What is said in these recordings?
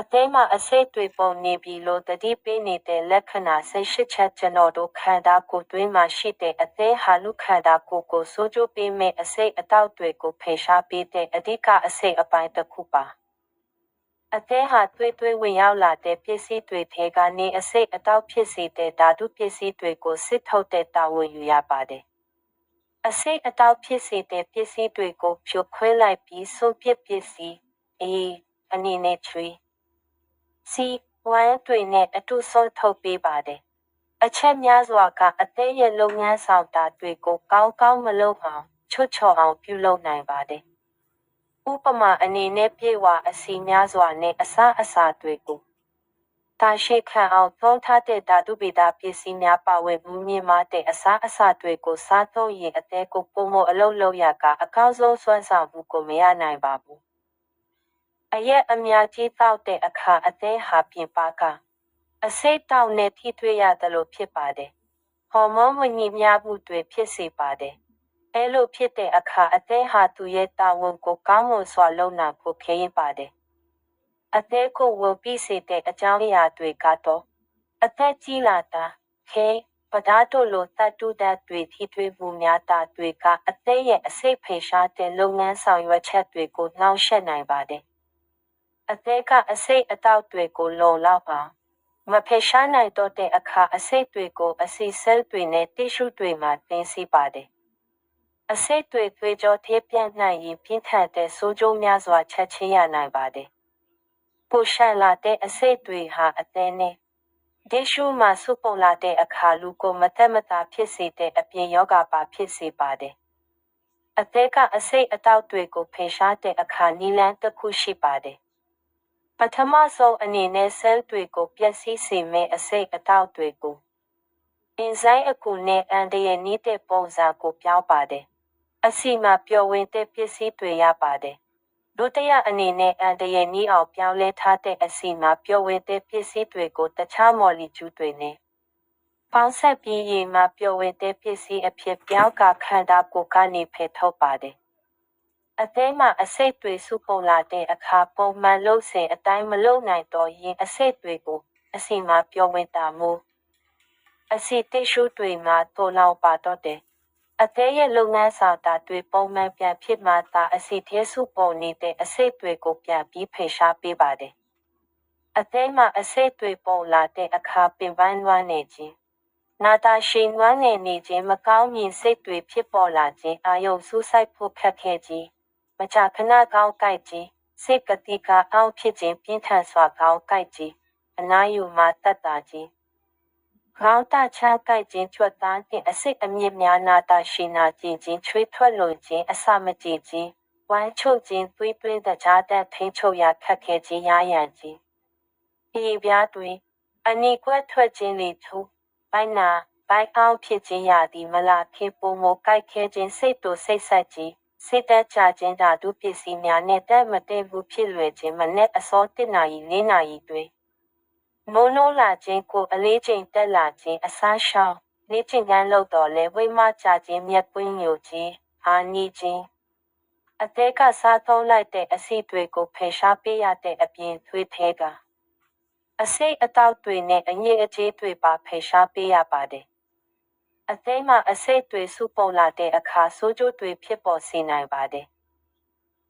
အသေးမှအစိတ်တွေပုံနေပြီလို့တတိပေးနေတဲ့လက္ခဏာစိတ်ရှိချက်ကျွန်တော်တို့ခန္ဓာကိုယ်တွင်းမှာရှိတဲ့အသေးဟာလူခန္ဓာကိုယ်ကိုစိုးကျိုးပေးမဲ့အစိတ်အတောက်တွေကိုဖယ်ရှားပေးတဲ့အဓိကအစိတ်အပိုင်းတစ်ခုပါအသေးဟာသွေးသွေးဝင်ရောက်လာတဲ့ပစ္စည်းတွေထဲကနေအစိတ်အတောက်ဖြစ်စေတဲ့ဓာတုပစ္စည်းတွေကိုစစ်ထုတ်တဲ့တာဝန်ယူရပါတယ်အစိတ်အတောက်ဖြစ်စေတဲ့ပစ္စည်းတွေကိုဖြိုခွဲလိုက်ပြီးဆုံးပြစ်ပစ္စည်းအေးအနေနဲ့ချွေး စီဝိုင်းတွေနဲ့အတူဆုံးထုတ်ပေးပါတယ်အချက်များစွာကအသေးရဲ့လုပ်ငန်းဆောင်တာတွေကိုကောင်းကောင်းမလုပ်အောင်ချွတ်ချော်အောင်ပြုလုပ်နိုင်ပါတယ်ဥပမာအနေနဲ့ပြေဝအစီများစွာနဲ့အစအစာတွေကိုတာရှိခံအောင်သုံးထားတဲ့ဓာတုဗေဒပစ္စည်းများပါဝင်မှုမြင့်မားတဲ့အစားအစာတွေကိုစားသုံးရင်အသေးကိုပုံမအလုပ်လုပ်ရကအကောင်းဆုံးစွမ်းဆောင်မှုကိုမရနိုင်ပါဘူး အရက်အများကြီးတောက်တဲ့အခါအသေးဟာပြင်ပါကအစိတ်တောက်နဲ့ထိထွေးရတယ်လို့ဖြစ်ပါတယ်ဟော်မုန်းမညီမျှမှုတွေဖြစ်စေပါတယ်အဲလိုဖြစ်တဲ့အခါအသေးဟာသူရဲ့တာဝန်ကိုကောင်းမွန်စွာလုပ်နိုင်ဖို့ခဲရင်ပါတယ်အသေးကိုဝင်ပြီးစေတဲ့အကြောင်းအရာတွေကတော့အသက်ကြီးလာတာခဲပဓာတို့လိုတတ်တူတတ်တွေထိထွေးမှုများတာတွေကအသေးရဲ့အစိတ်ဖေရှားတဲ့လုပ်ငန်းဆောင်ရွက်ချက်တွေကိုနှောင့်ယှက်နိုင်ပါတယ် အသေးကအစိတ်အတောက်တွေကိုလုံလောက်အောင်မဖယ်ရှားနိုင်တော့တဲ့အခါအစိတ်တွေကိုအစီဆဲလ်တွေနဲ့တိရှုတွေမှာတင်စီပါတယ်အစိတ်တွေသွေးကြော贴ပြန့်နိုင်ရင်ပြင်းထန်တဲ့ဆိုးကျိုးများစွာချက်ချင်းရနိုင်ပါတယ်။ပူရှန်လာတဲ့အစိတ်တွေဟာအသင်းနဲ့ဒေရှုမှာစုပုံလာတဲ့အခါလူကိုမသက်မသာဖြစ်စေတဲ့အပြင်ယောဂပါဖြစ်စေပါတယ်။အသက်ကအစိတ်အတောက်တွေကိုဖယ်ရှားတဲ့အခါနီလန်းတစ်ခုရှိပါတယ်။ပ ထမဆုံးအနေနဲ့ဆဲလ်တွေကိုပျက်စီးစေမယ့်အစိတ်အတောက်တွေကိုအင်ဇိုင်းအကူနဲ့အန်တရဲ့နီးတဲ့ပုံစံကိုပြောင်းပါတယ်အစီမှာပျော်ဝင်တဲ့ပစ္စည်းတွေရပါတယ်ဒုတိယအနေနဲ့အန်တရဲ့နီးအောင်ပြောင်းလဲထားတဲ့အစီမှာပျော်ဝင်တဲ့ပစ္စည်းတွေကိုတခြားမော်လီကျူးတွေနဲ့ပေါင်းဆက်ပြီးရေမှာပျော်ဝင်တဲ့ပစ္စည်းအဖြစ်ပြောင်းကခန္ဓာကိုယ်ကနေဖယ်ထုတ်ပါတယ် အသေးမှအစိတ်တွေစုပုံလာတဲ့အခါပုံမှန်လို့စဉ်အတိုင်းမလုံနိုင်တော့ရင်အစိတ်တွေကိုအစီမှာပျော်ဝင်တာမို့အစီတိရှုတွေမှာတိုးလောင်ပါတော့တယ်အသေးရဲ့လုပ်ငန်းဆောင်တာတွေပုံမှန်ပြန်ဖြစ်မှသာအစီသေးစုပုံနေတဲ့အစိတ်တွေကိုပြန်ပြီးဖေရှားပေးပါတယ်။အသေးမှာအစိတ်တွေပုံလာတဲ့အခါပင်ပန်းနွမ်းနေခြင်းနာတာရှိန်နွမ်းနေနေခြင်းမကောင်းမြင်စိတ်တွေဖြစ်ပေါ်လာခြင်းအာယုံစူးစိုက်ဖို့ခက်ခဲခြင်း မချခဏကောင်းကြိုက်ခြင်းစိတ်ကတိကအောက်ဖြစ်ခြင်းပြင်းထန်စွာကောင်းကြိုက်ခြင်းအနာယူမှတတ်တာခြင်းခေါင်းတချကိုက်ခြင်းချွတ်သားခြင်းအ စိတ်အမြင့်များနာတာရှိနာခြင်းချင်းချွေးထွက်လွန်ခြင်းအစမကြည့်ခြင်းဝမ်းချုပ်ခြင်းသွေးသွင်းတကြားတဲ့ထိန်ချုပ်ရာခက်ခဲခြင်းရရန်ခြင်းဤပြားတွင်အနိကွက်ထွက်ခြင်းလေထုဘိုင်းနာဘိုင်းအောင်ဖြစ်ခြင်းရသည်မလားခေပုံမကိုက်ခဲခြင်းစိတ်တို့စိတ်ဆက်ခြင်းစိတ်သက်ချခြင်းဓာတုပစ္စည်းများနဲ့တက်မတည့်ဘူးဖြစ်လွယ်ခြင်းမနဲ့အစောတစ်နာရီ၄နာရီတွင်မိုးနိုးလာခြင်းကိုအလေးချိန်တက်လာခြင်းအစားရှောင်လေ့ကျင့်ခန်းလုပ်တော်လဲဝိမချခြင်းမြက်ပွင့်ညိုခြင်းအာနီခြင်းအသေးကစားသုံးလိုက်တဲ့အဆီတွေကိုဖယ်ရှားပေးရတဲ့အပြင်သွေးထဲကအစိတ်အတောက်တွေနဲ့အညစ်အကြေးတွေပါဖယ်ရှားပေးရပါတယ် အသေးမှအစိတ်တွေစုပုံလာတဲ့အခါဆိုးကျိုးတွေဖြစ်ပေါ်စေနိုင်ပါတယ်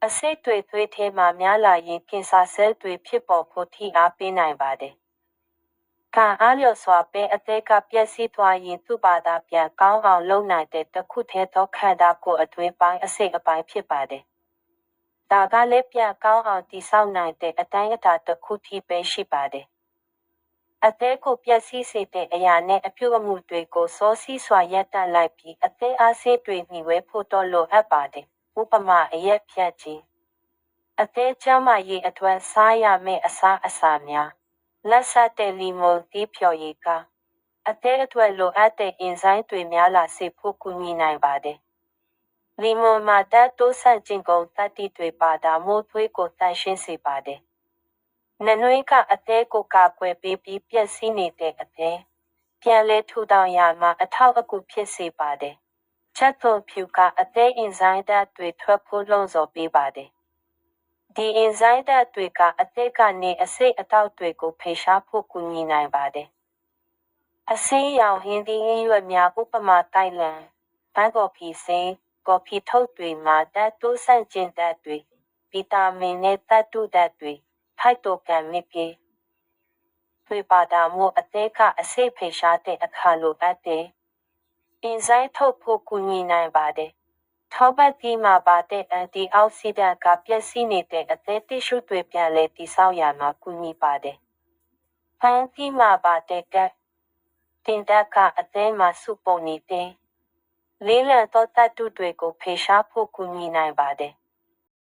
အစိတ်တွေသွေးထဲမှာများလာရင်ကင်ဆာဆဲလ်တွေဖြစ်ပေါ်ဖို့ထိအားပေးနိုင်ပါတယ်ကံအားလျော်စွာပင်အသေးကပျက်စီးသွားရင်သူ့ဘာသာပြန်ကောင်းအောင်လုပ်နိုင်တဲ့တခုတည်းသောခန္ဓာကိုယ်အတွင်းပိုင်းအစိတ်အပိုင်းဖြစ်ပါတယ်။ဒါကလည်းပြန်ကောင်းအောင်တည်ဆောက်နိုင်တဲ့အတိုင်းအတာတစ်ခုထိပဲရှိပါတယ်။ အသေးကိုပျက်စီးစေတဲ့အရာနဲ့အပြုအမူတွေကိုစောစီးစွာရပ်တန့်လိုက်ပြီးအသေးအားစေးတွေနှိဝဲဖို့တော့လိုအပ်ပါတယ်။ဥပမာအရက်ဖြတ်ခြင်းအသေးချမ်းမရေးအတွက်စားရမယ့်အစားအစာများလက်ဆက်တဲ့လီမိုတီးဖြော်ရည်ကအသေးအတွက်လိုအပ်တဲ့အင်ဇိုင်းတွေများလာစေဖို့ကူညီနိုင်ပါတယ်။လီမိုမှာတက်တိုးဆက်ခြင်းကုန်တတိတွေပါတာမို့သွေးကိုတန့်ရှင်းစေပါတယ်။ နနွေးကအသေးကိုကာကွယ်ပေးပြီးပြည့်စည်နေတဲ့အသေးပြန်လဲထူထောင်ရမှာအထောက်အကူဖြစ်စေပါတယ်။ချက်သွန်ဖြူကအသေးအင်ဇိုင်းဓာတ်တွေထွက်ဖို့လုံဆော်ပေးပါတယ်။ဒီအင်ဇိုင်းဓာတ်တွေကအသက်ကနေအစိတ်အတောက်တွေကိုဖေရှားဖို့ကူညီနိုင်ပါတယ်။အစိမ်းရောင်ဟင်းသီးဟင်းရွက်များဥပမာတိုင်လန်ဘန်ကော်ဖီစိမ်းကော်ဖီထုတ်တွေမှာဓာတ်တိုးဆန့်ကျင်ဓာတ်တွေဗီတာမင်နဲ့သတ္တုဓာတ်တွေ ဖိုက်တိုကန်မစ်ပြေတွေပါတာမို့အသက်ကအစိတ်ဖေရှားတဲ့အခါလိုအပ်တဲ့အင်ဇိုင်းထုတ်ဖို့ကူညီနိုင်ပါတယ်။ထောပတ်သီးမှာပါတဲ့အန်တီအောက်ဆီဒန့်ကပျက်စီးနေတဲ့အသည်းတစ်ရှုတွေပြန်လည်တည်ဆောက်ရမှာကူညီပါတယ်။ဖန်သီးမှာပါတဲ့ကတင်တက်ကအသည်းမှာစုပုံနေတဲ့လေးလံသောတတ်တုတွေကိုဖေရှားဖို့ကူညီနိုင်ပါတယ်။